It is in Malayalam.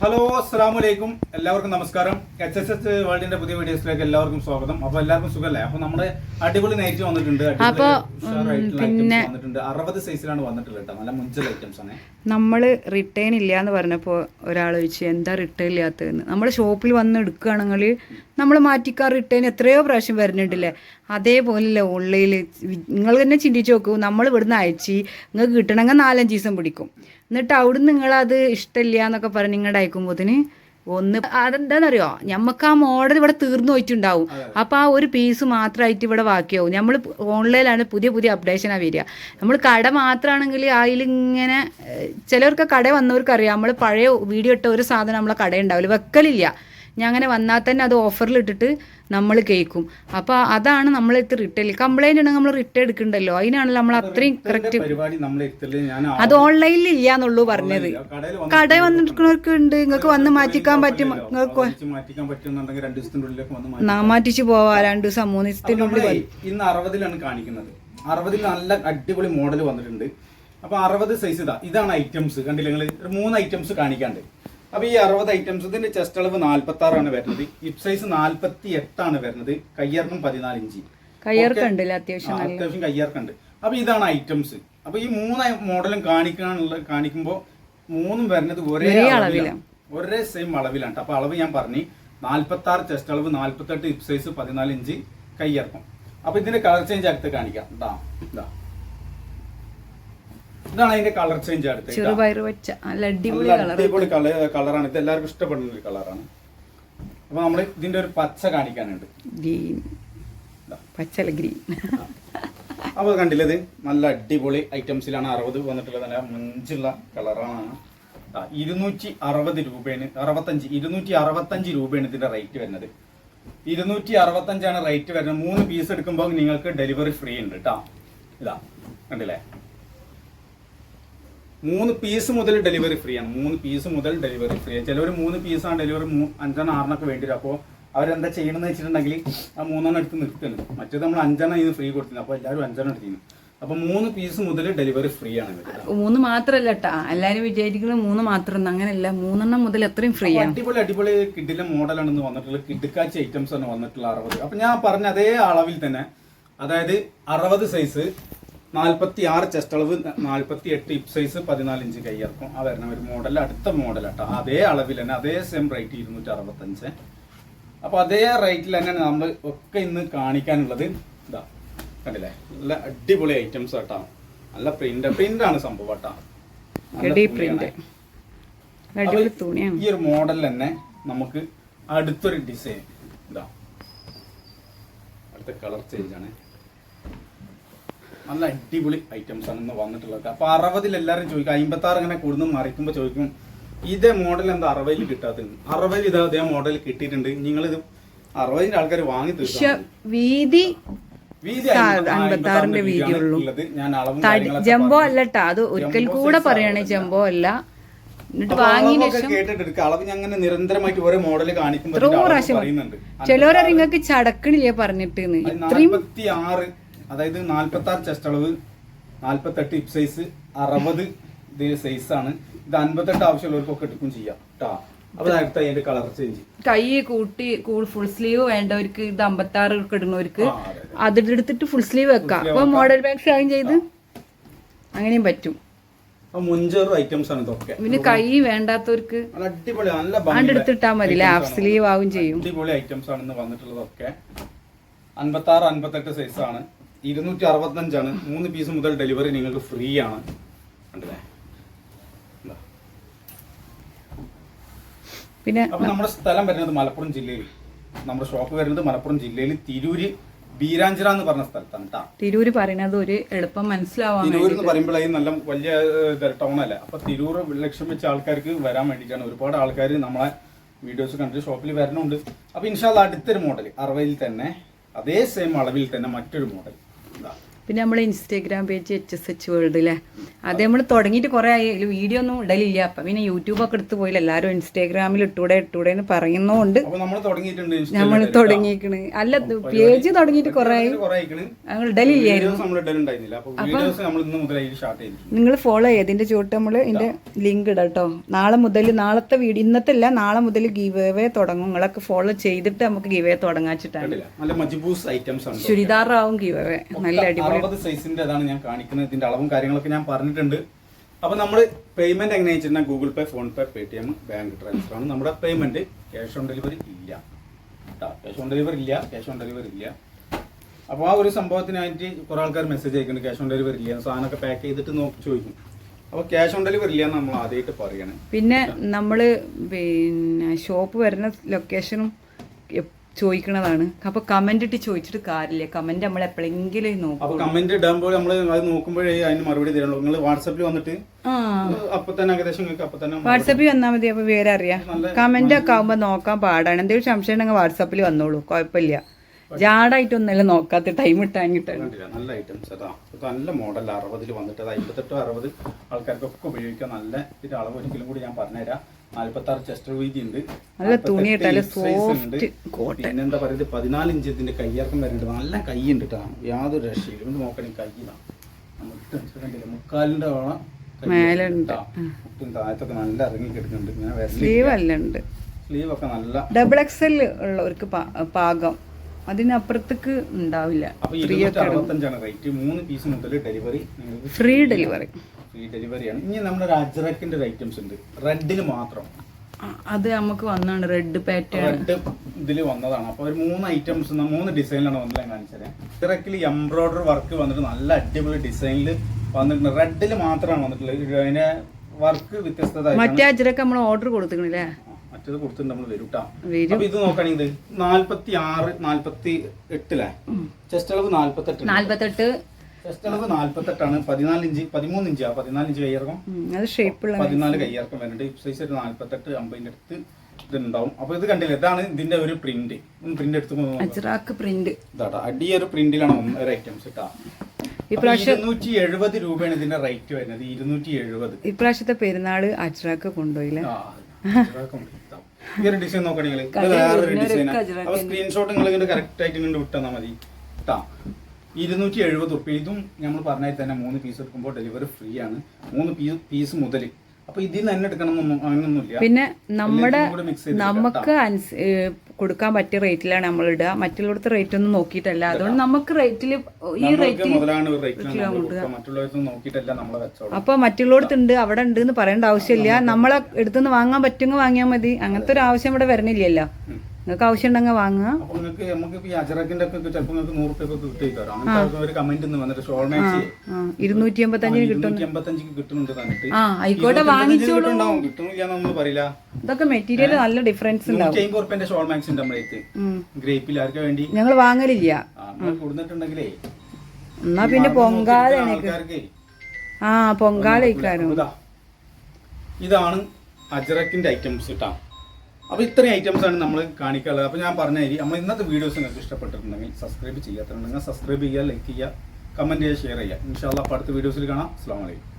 ഹലോ അസ്സാം വലൈക്കും എല്ലാവർക്കും നമസ്കാരം. എച്ച് എസ് എസ് വേൾഡിന്റെ പുതിയ വീഡിയോസിലേക്ക് എല്ലാവർക്കും സ്വാഗതം. അപ്പൊ എല്ലാവർക്കും സുഖമല്ലേ അപ്പൊ നമ്മുടെ അടിപൊളി നൈറ്റ് വന്നിട്ടുണ്ട്. വന്നിട്ടുണ്ട്. അറുപത് സൈസിലാണ് വന്നിട്ടുള്ളത് കേട്ടോ നല്ല മുഞ്ചൽ ഐറ്റംസ് ആണ്. നമ്മൾ റിട്ടേൺ ഇല്ല എന്ന് പറഞ്ഞപ്പോ ഒരാൾ ചോദിച്ചു എന്താ റിട്ടേൺ ഇല്ലാത്തതെന്ന്? നമ്മൾ ഷോപ്പിൽ വന്ന് എടുക്കുകയാണെങ്കിൽ നമ്മൾ മാറ്റിക്കാർ റിട്ടേൺ എത്രയോ പ്രാവശ്യം വരുന്നുണ്ടല്ലേ? അതേപോലെ ഓൺലൈനിൽ നിങ്ങൾ തന്നെ ചിന്തിച്ച് നോക്കൂ. നമ്മൾ ഇവിടുന്ന് അയച്ച് നിങ്ങൾക്ക് കിട്ടണമെങ്കിൽ നാലഞ്ച് ദിവസം പിടിക്കും. എന്നിട്ട് അവിടുന്ന് നിങ്ങളത് ഇഷ്ടമില്ല എന്നൊക്കെ പറഞ്ഞ് നിങ്ങളുടെ അയക്കുമ്പോത്തിന് ഒന്ന് അതെന്താണെന്നറിയോ ഞമ്മക്ക് ആ മോഡൽ ഇവിടെ തീർന്നു പോയിട്ടുണ്ടാവും. അപ്പൊ ആ ഒരു പീസ് മാത്രമായിട്ട് ഇവിടെ ബാക്കിയാവും. നമ്മൾ ഓൺലൈനിലാണ് പുതിയ പുതിയ അപ്ഡേഷനാണ് വരിക. നമ്മൾ കട മാത്രമാണെങ്കിൽ അതിലിങ്ങനെ ചിലർക്ക് കട വന്നവർക്ക് അറിയാം നമ്മൾ പഴയ വീഡിയോ ഇട്ട ഒരു സാധനം നമ്മളെ കട ഉണ്ടാവില്ല. വെക്കലില്ല. ഞാൻ അങ്ങനെ വന്നാൽ തന്നെ അത് ഓഫറിൽ ഇട്ടിട്ട് നമ്മൾ കേൾക്കും അപ്പോൾ അതാണ് നമ്മൾ എത്തി റിട്ടേൺ കംപ്ലൈന്റ് ഉണ്ടെങ്കിൽ നമ്മൾ റിട്ടേൺ എടുക്കണ്ടല്ലോ. അതിനാണല്ലോ നമ്മൾ അത്രയും കറക്റ്റ് അത് ഓൺലൈനിൽ ഇല്ല എന്നുള്ളൂ പറഞ്ഞത്. കട വന്നിരിക്കുന്നവർക്ക് ഉണ്ട്. നിങ്ങൾക്ക് വന്ന് മാറ്റിക്കാൻ പറ്റും. നിങ്ങൾക്ക് മാറ്റിച്ച് പോവാ. രണ്ടു ദിവസം മൂന്ന് ദിവസത്തിനുള്ളിൽ ഇന്ന് അറുപതിലാണ് കാണിക്കുന്നത്. അറുപതിൽ നല്ല അടിപൊളി മോഡൽ വന്നിട്ടുണ്ട്. അപ്പൊ അറുപത് സൈസ് ഇതാ. ഇതാണ് ഐറ്റംസ് കണ്ടില്ല നിങ്ങൾ മൂന്ന് ഐറ്റംസ് കാണിക്കാണ്ട്. അപ്പൊ ഈ അറുപത് ഐറ്റംസ് ഇതിന്റെ ചെസ്റ്റ് അളവ് നാല്പത്തി ആറാണ് വരുന്നത്. ഹിപ് സൈസ് നാല്പത്തി എട്ടാണ് വരുന്നത്. കയ്യർക്കും പതിനാല് ഇഞ്ച്. അത്യാവശ്യം അത്യാവശ്യം കയ്യർക്കുണ്ട്. അപ്പൊ ഇതാണ് ഐറ്റംസ് അപ്പൊ ഈ മൂന്ന് മോഡലും കാണിക്കാനുള്ള കാണിക്കുമ്പോ മൂന്നും വരുന്നത് ഒരേ ഒരേ അളവിലാണ്. ഒരേ സെയിം അളവിലാണ്. അപ്പോൾ അപ്പൊ അളവ് ഞാൻ പറഞ്ഞു. നാല്പത്തി ആറ് ചെസ്റ്റ് അളവ് നാല്പത്തെട്ട് ഹിപ് സൈസ് പതിനാല് ഇഞ്ച് കയ്യിറക്കം അപ്പൊ ഇതിന്റെ കളർ ചേഞ്ച് അടുത്ത് കാണിക്കാം. ഇതാ ഇതാ ഇതാണ് അതിന്റെ കളർ ചേഞ്ച് അടുത്ത്. ചെറുപയർ വെച്ച നല്ല അടിപൊളി നല്ല കളർ അടിപൊളി കളർ കളറാണ്. ഇത് എല്ലാവർക്കും ഇഷ്ടപ്പെടുന്ന ഒരു കളറാണ്. അപ്പൊ നമ്മൾ ഇതിന്റെ ഒരു പച്ച കാണിക്കാനുണ്ട്. ഗ്രീൻ പച്ചല ഗ്രീൻ അപ്പോൾ കണ്ടില്ലത് നല്ല അടിപൊളി ഐറ്റംസിലാണ് അറുപത് വന്നിട്ടുള്ളത്. നല്ല മഞ്ചുള്ള കളറാണ്. ഇരുന്നൂറ്റി അറുപത് രൂപയാണ് അറുപത്തഞ്ച് ഇരുന്നൂറ്റി അറുപത്തഞ്ച് രൂപയാണ് ഇതിന്റെ റേറ്റ് വരുന്നത്. ഇരുന്നൂറ്റി അറുപത്തഞ്ചാണ് റേറ്റ് വരുന്നത്. മൂന്ന് പീസ് എടുക്കുമ്പോൾ നിങ്ങൾക്ക് ഡെലിവറി ഫ്രീ ഉണ്ട് കേട്ടോ ഇതാ കണ്ടില്ലേ? മൂന്ന് പീസ് മുതൽ ഡെലിവറി ഫ്രീ ആണ്. മൂന്ന് പീസ് മുതൽ ഡെലിവറി ഫ്രീ ആണ്. ചിലവർ മൂന്ന് പീസാണ് ഡെലിവറി അഞ്ചെണ്ണം ആറിനൊക്കെ വേണ്ടി വരും അപ്പോൾ അവരെന്താ ചെയ്യണമെന്ന് വെച്ചിട്ടുണ്ടെങ്കിൽ ആ മൂന്നെണ്ണം എടുത്ത് നിർത്തുന്നു മറ്റേത് നമ്മൾ അഞ്ചെണ്ണം ഇത് ഫ്രീ കൊടുത്തില്ല അപ്പോൾ എല്ലാവരും അഞ്ചെണ്ണം എടുത്തിരുന്നു. അപ്പൊ മൂന്ന് പീസ് മുതൽ ഡെലിവറി ഫ്രീ ആണ് മൂന്ന് മാത്രല്ല കേട്ടാ എല്ലാരും വിചാരിക്കുന്നത് മൂന്ന് മാത്രം അങ്ങനെയല്ല. മൂന്നെണ്ണം മുതൽ എത്രയും ഫ്രീ ആണ്. അടിപൊളി അടിപൊളി കിഡിലെ മോഡലാണ് ഇന്ന് വന്നിട്ടുള്ളത് കിഡ്ക്കാച്ചി ഐറ്റംസ് ആണ് വന്നിട്ടുള്ള അറുപത്. അപ്പൊ ഞാൻ പറഞ്ഞ അതേ അളവിൽ തന്നെ അതായത് അറുപത് സൈസ് നാല്പത്തി ആറ് ചെസ്റ്റ് അളവ് നാൽപ്പത്തി എട്ട് ഇപ് സൈസ് പതിനാല് ഇഞ്ച് കൈയിറക്കും ആ വരുന്ന ഒരു മോഡൽ അടുത്ത മോഡൽ കേട്ടോ അതേ അളവിൽ തന്നെ അതേ സെയിം റേറ്റ് ഇരുന്നൂറ്റി അറുപത്തഞ്ച് അപ്പൊ അതേ റേറ്റിൽ തന്നെയാണ് നമ്മൾ ഒക്കെ ഇന്ന് കാണിക്കാനുള്ളത്. ഇതാ കണ്ടില്ലേ? നല്ല അടിപൊളി ഐറ്റംസ് കേട്ടോ നല്ല പ്രിന്റ് പ്രിന്റ് ആണ് സംഭവം കേട്ടോ ഈ ഒരു മോഡൽ തന്നെ നമുക്ക് അടുത്തൊരു ഡിസൈൻ ഇതാ. അടുത്ത കളർ ചേഞ്ച് ആണ്. നല്ല അടിപൊളി ഐറ്റംസ് ആണ് ഇന്ന് വന്നിട്ടുള്ളത്. അപ്പൊ അറുപതിൽ എല്ലാവരും ചോദിക്കും അമ്പത്തി ആറ് ഇങ്ങനെ കൂടുന്നു മറിക്കുമ്പോൾ ചോദിക്കും ഇതേ മോഡൽ എന്താ അറുപതിൽ കിട്ടാത്തത്? അറുപതിൽ ഇത് അതേ മോഡൽ കിട്ടിയിട്ടുണ്ട്. നിങ്ങൾ ഇത് അറുപതിന്റെ ആൾക്കാർ വാങ്ങി വീതി അമ്പത്താറിന്റെ വീതി ഉള്ളൂ. ജംബോ അല്ല അത് ഒരിക്കൽ കൂടെ പറയണേ. ജംബോ അല്ല. എന്നിട്ട് വാങ്ങിയ ശേഷം പ്രാവശ്യം ചിലവരെ നിങ്ങൾക്ക് ചടക്കണില്ലേ പറഞ്ഞിട്ട് ഇത്രയും അതായത് നാൽപ്പത്തി ആറ് ചെസ്റ്റ് അളവ് നാൽപ്പത്തെട്ട് ഇപ് സൈസ് അറുപത് ഇത് സൈസ് ആണ്. ഇത് അൻപത്തെട്ട് ആവശ്യമുള്ളവർക്കൊക്കെ എടുക്കും ചെയ്യാം കേട്ടോ അപ്പോൾ അതിന്റെ കളർ ചേഞ്ച് കൈ കൂട്ടി ഫുൾ സ്ലീവ് വേണ്ടവർക്ക് ഇത് അമ്പത്താറ് ഇടുന്നവർക്ക്. അതെടുത്തിട്ട് ഫുൾ സ്ലീവ് വെക്കാം. അപ്പൊ മോഡൽ ബാഗ് ഷൈൻ ചെയ്ത് അങ്ങനെയും പറ്റും. മുഞ്ചേറും ഐറ്റംസ് ആണ് ഇതൊക്കെ. പിന്നെ കൈ വേണ്ടാത്തവർക്ക് അടിപൊളി നല്ല ആണ്ട് ഭംഗിയുള്ള എടുത്തിട്ടാ മതി ലാബ് ഹാഫ് സ്ലീവ് ആവും ചെയ്യും. അടിപൊളി ഐറ്റംസ് ആണ് വന്നിട്ടുള്ളതൊക്കെ. അൻപത്തി ആറ് അൻപത്തെട്ട് സൈസ് ആണ്. ഇരുന്നൂറ്റി അറുപത്തഞ്ചാണ് മൂന്ന് പീസ് മുതൽ ഡെലിവറി നിങ്ങൾക്ക് ഫ്രീ ആണ്. കണ്ടില്ലേ? പിന്നെ അപ്പൊ നമ്മുടെ സ്ഥലം വരുന്നത് മലപ്പുറം ജില്ലയിൽ. നമ്മുടെ ഷോപ്പ് വരുന്നത് മലപ്പുറം ജില്ലയിൽ തിരൂര് ബീരാഞ്ചിറ എന്ന് പറഞ്ഞ സ്ഥലത്താണ് കേട്ടോ തിരൂര് പറയുന്നത് ഒരു എളുപ്പം മനസ്സിലാവാൻ തിരൂർ എന്ന് പറയുമ്പോഴേ നല്ല വലിയ ടൗൺ അല്ല? അപ്പൊ തിരൂർ ലക്ഷ്യം വെച്ച ആൾക്കാർക്ക് വരാൻ വേണ്ടിയിട്ടാണ് ഒരുപാട് ആൾക്കാർ നമ്മളെ വീഡിയോസ് കണ്ടിട്ട് ഷോപ്പിൽ വരണുണ്ട്. അപ്പൊ ഇൻഷാല്ല അടുത്തൊരു മോഡൽ അറുപതിൽ തന്നെ അതേ സെയിം അളവിൽ തന്നെ മറ്റൊരു മോഡൽ No. പിന്നെ നമ്മൾ Instagram page H S H world അല്ലേ അത് നമ്മൾ തുടങ്ങിയിട്ട് കുറേ ആയി. അതിൽ വീഡിയോ ഒന്നും ഇടലില്ല. അപ്പം പിന്നെ യൂട്യൂബൊക്കെ എടുത്ത് പോയില്ല? എല്ലാവരും ഇൻസ്റ്റാഗ്രാമിൽ ഇട്ടൂടെ ഇട്ടൂടെ എന്ന് പറയുന്നതുകൊണ്ട് നമ്മൾ തുടങ്ങിയിരിക്കണ് അല്ല പേജ് തുടങ്ങിയിട്ട് കുറേ ഞങ്ങൾ ഇടലില്ലായിരുന്നു. നിങ്ങൾ ഫോളോ ചെയ്യുക ഇതിന്റെ ചുവട്ട് നമ്മൾ ഇതിന്റെ ലിങ്ക് ഇടാം കേട്ടോ നാളെ മുതൽ നാളത്തെ വീഡിയോ ഇന്നത്തെ അല്ല നാളെ മുതൽ ഗീവ് അവേ തുടങ്ങും. നിങ്ങളൊക്കെ ഫോളോ ചെയ്തിട്ട് നമുക്ക് ഗീവ് അവേ തുടങ്ങാച്ചിട്ടാണ് ചുരിദാറാവും ഗീവ് അവേ നല്ല അടിപൊളി അറുപത് സൈസിന്റെ അതാണ് ഞാൻ കാണിക്കുന്നത്. ഇതിന്റെ അളവും കാര്യങ്ങളൊക്കെ ഞാൻ പറഞ്ഞിട്ടുണ്ട്. അപ്പൊ നമ്മൾ പേയ്മെന്റ് എങ്ങനെ വെച്ചിട്ടുണ്ടെങ്കിൽ Google Pay PhonePe Paytm bank transfer ആണ്. നമ്മുടെ പേയ്മെന്റ് ക്യാഷ് ഓൺ ഡെലിവറി ഇല്ല. ക്യാഷ് ഓൺ ഡെലിവറി ഇല്ല ക്യാഷ് ഓൺ ഡെലിവറി ഇല്ല. അപ്പോൾ ആ ഒരു സംഭവത്തിനായിട്ട് കുറെ ആൾക്കാർ മെസ്സേജ് അയക്കുന്നുണ്ട് ക്യാഷ് ഓൺ ഡെലിവറി ഇല്ല. സാധനമൊക്കെ പാക്ക് ചെയ്തിട്ട് നോക്കി ചോദിക്കും. അപ്പോൾ ക്യാഷ് ഓൺ ഡെലിവറി ഇല്ല നമ്മൾ ആദ്യമായിട്ട് പറയണേ. പിന്നെ നമ്മൾ പിന്നെ ഷോപ്പ് വരുന്ന ലൊക്കേഷനും ചോദിക്കണതാണ്. അപ്പൊ കമന്റ് ഇട്ട് ചോദിച്ചിട്ട് കാര്യമില്ല. കമന്റ് നമ്മൾ എപ്പോഴെങ്കിലും നോക്കും. കമന്റ് ഇടുമ്പോൾ നമ്മൾ അത് നോക്കുമ്പോഴേ അതിന് മറുപടി തരുള്ളൂ. നിങ്ങൾ വാട്സാപ്പിൽ വന്നിട്ട് അപ്പൊ തന്നെ ഏകദേശം നിങ്ങൾക്ക് അപ്പൊ തന്നെ വാട്സാപ്പിൽ വന്നാൽ മതി അപ്പൊ വേറെ അറിയാം. കമന്റ് ഒക്കെ ആകുമ്പോ നോക്കാൻ പാടാണ്. എന്തെങ്കിലും സംശയം ഉണ്ടെങ്കിൽ വാട്സാപ്പിൽ വന്നോളൂ. കുഴപ്പമില്ല. ജാടായിട്ടൊന്നല്ല നോക്കാത്ത ടൈം ഇട്ടാൻ നല്ല ഐറ്റംസ് അതാ നല്ല മോഡൽ അറുപതിൽ വന്നിട്ട് അത് അമ്പത്തെട്ടോ അറുപത് ആൾക്കാർക്കൊക്കെ ഉപയോഗിക്കാൻ നല്ല ഇതിന്റെ അളവ് ഒരിക്കലും കൂടി ഞാൻ പറഞ്ഞുതരാം. നാല്പത്തി ആറ് ചെസ്റ്റർ വീതി ഉണ്ട് നല്ല തുണി ഇട്ടാൽ 48 size ഉണ്ട്. soft cotton. പിന്നെ എന്താ പറയുക പതിനാല് ഇഞ്ച് ഇതിന്റെ കയ്യിറക്കം വരുന്നുണ്ട് നല്ല കൈ ഉണ്ട് കേട്ടോ യാതൊരു രക്ഷയില്ല. നോക്കണേ കൈ ഇതാ. നമുക്ക് മുക്കാലിന്റെ ഓണം താഴത്തൊക്കെ നല്ല ഇറങ്ങി കിടക്കുന്നുണ്ട്. ഇങ്ങനെ വരലില്ല സ്ലീവ് അല്ലണ്ട്. സ്ലീവ് ഒക്കെ നല്ല ഡബിൾ എക്സൽ ഉള്ളവർക്ക് പാകം. അതിനപ്പുറത്തേക്ക് ഉണ്ടാവില്ല. അപ്പൊ ഇരുന്നൂറ്റി അറുപത്തഞ്ചാണ് റേറ്റ് മൂന്ന് പീസ് മുതൽ ഡെലിവറി ഫ്രീ ഡെലിവറി ഫ്രീ ഡെലിവറിയാണ് ഇനി നമ്മുടെ അജ്രക്കിന്റെ ഒരു ഐറ്റംസ് ഉണ്ട്. റെഡിൽ മാത്രം. അത് നമുക്ക് വന്നാണ് റെഡ് പാറ്റേൺ റെഡ് ഇതിൽ വന്നതാണ്. അപ്പൊ ഒരു മൂന്ന് ഐറ്റംസ് മൂന്ന് ഡിസൈനിലാണ് വന്നത് ഞാൻ കാണിച്ചത് അജ്രക്കിൽ എംബ്രോയിഡറി വർക്ക് വന്നിട്ട് നല്ല അടിപൊളി ഡിസൈനിൽ വന്നിട്ടുണ്ട്. റെഡിൽ മാത്രമാണ് വന്നിട്ടുള്ളത്. അതിന്റെ വർക്ക് വ്യത്യസ്തത മറ്റേ അജ്രക്ക് നമ്മൾ ഓർഡർ കൊടുത്തിക്കണില്ലേ മറ്റേത് കൊടുത്തിട്ട് നമ്മൾ വരും ട്ടാ. ഇത് നോക്കുകയാണെങ്കിൽ നാല്പത്തി ആറ് നാല്പത്തി എട്ടിലെ ചെസ്റ്റ് അളവ് നാല്പത്തെട്ട്. നാല്പത്തെട്ട്. ചെസ്റ്റ് അളവ് നാല്പത്തെട്ടാണ്. പതിനാല് ഇഞ്ച് പതിമൂന്ന് ഇഞ്ചാ. പതിനാല് ഇഞ്ച് കയ്യിറക്കം ഉം, അത് ഷേപ്പുള്ള പതിനാല് കയ്യിറക്കം വരുന്നുണ്ട് ഹിപ്പ് സൈസ് ഒരു നാല്പത്തെട്ട് അമ്പതിന്റെ അടുത്ത് ഇതുണ്ടാവും. അപ്പൊ ഇത് കണ്ടില്ല? ഇതാണ് ഇതിന്റെ ഒരു പ്രിന്റ് പ്രിന്റ് എടുത്ത് പ്രിന്റ് ഇതാട്ടാ അടി ഒരു പ്രിന്റിലാണ് ഒരു ഐറ്റംസ് ഇട്ടാ. ഇപ്രാവശ്യം ഇരുന്നൂറ്റി എഴുപത് രൂപയാണ് ഇതിന്റെ റേറ്റ് വരുന്നത്. ഇരുന്നൂറ്റി എഴുപത് ഇപ്രാവശ്യത്തെ പെരുന്നാൾ അച്ചറാക്ക് കൊണ്ടുപോയില്ലേ? ഈ ഒരു ഡിസൈൻ നോക്കണെങ്കിൽ വേറൊരു ഡിസൈൻ അപ്പൊ സ്ക്രീൻഷോട്ട് നിങ്ങൾ ഇങ്ങനെ കറക്റ്റ് ആയിട്ട് ഇങ്ങോട്ട് വിട്ടാൽ മതി. കേട്ടാ ഇരുന്നൂറ്റി എഴുപത് ഇതും നമ്മൾ പറഞ്ഞാൽ തന്നെ മൂന്ന് പീസ് എടുക്കുമ്പോൾ ഡെലിവറി ഫ്രീ ആണ്. മൂന്ന് പീസ് പീസ് മുതൽ അപ്പൊ ഇതിൽ നിന്ന് തന്നെ എടുക്കണം അങ്ങനൊന്നുമില്ല പിന്നെ നമ്മുടെ നമുക്ക് കൊടുക്കാൻ പറ്റിയ റേറ്റിലാണ് നമ്മൾ ഇടുക. മറ്റുള്ളവർക്ക് റേറ്റ് ഒന്നും നോക്കിയിട്ടല്ല. അതുകൊണ്ട് നമുക്ക് റേറ്റിൽ ഈ റേറ്റിൽ അപ്പൊ മറ്റുള്ളവർക്ക് ഉണ്ട് അവിടെ ഉണ്ട് എന്ന് പറയേണ്ട ആവശ്യമില്ല. നമ്മളെ എടുത്തുനിന്ന് വാങ്ങാൻ പറ്റുമെങ്കിൽ വാങ്ങിയാൽ മതി. അങ്ങനത്തെ ഒരു ആവശ്യം ഇവിടെ വരണില്ലല്ലോ. നിങ്ങൾക്ക് ആവശ്യമുണ്ടെങ്കിൽ വാങ്ങുക. നിങ്ങൾക്ക് നമുക്ക് ഈ അജറക്കിന്റെ ഒക്കെ ചിലപ്പോൾ നിങ്ങൾക്ക് നൂറ് റുപ്യ ഒക്കെ കിട്ടി തരാം ഒരു കമന്റ് വന്നിട്ട് ഷോൾ മാക്സി ആ ഇരുന്നൂറ്റി എൺപത്തഞ്ചിന് കിട്ടും ഇരുന്നൂറ്റി എൺപത്തഞ്ചിക്ക് കിട്ടുന്നുണ്ട് തന്നിട്ട് ആ ആയിക്കോട്ടെ വാങ്ങിച്ചോളൂ. കിട്ടുന്നില്ല പറയില്ല. ഇതൊക്കെ മെറ്റീരിയൽ നല്ല ഡിഫറൻസ് ഉണ്ടാവും. നൂറ്റി അമ്പത് റുപ്യന്റെ ഷോൾ മാക്സ് ഉണ്ട് നമ്മുടെ അടുത്ത് ഉം. ഗ്രേപ്പിൽ ആർക്ക് വേണ്ടി? ഞങ്ങൾ വാങ്ങലില്ല. കൊടുത്തിട്ടുണ്ടെങ്കിലേ എന്നാ പിന്നെ പൊങ്കാല ആ പൊങ്കാല ഇതാണ് അജറക്കിന്റെ ഐറ്റംസ് കേട്ടാ അപ്പൊ ഇത്രയും ഐറ്റംസ് ആണ് നമ്മൾ കാണിക്കാനുള്ളത്. അപ്പോൾ ഞാൻ പറഞ്ഞ രീതി നമ്മൾ ഇന്നത്തെ വീഡിയോസ് നിങ്ങൾക്ക് ഇഷ്ടപ്പെട്ടിട്ടുണ്ടെങ്കിൽ സബ്സ്ക്രൈബ് ചെയ്യാത്തതുണ്ടെങ്കിൽ സബ്സ്ക്രൈബ് ചെയ്യുക ലൈക്ക് ചെയ്യുക കമന്റ് ചെയ്യുക ഷെയർ ചെയ്യുക. ഇൻഷാല്ല അപ്പോൾ അടുത്ത വീഡിയോസിൽ കാണാം. അസ്സാം വലൈക്കും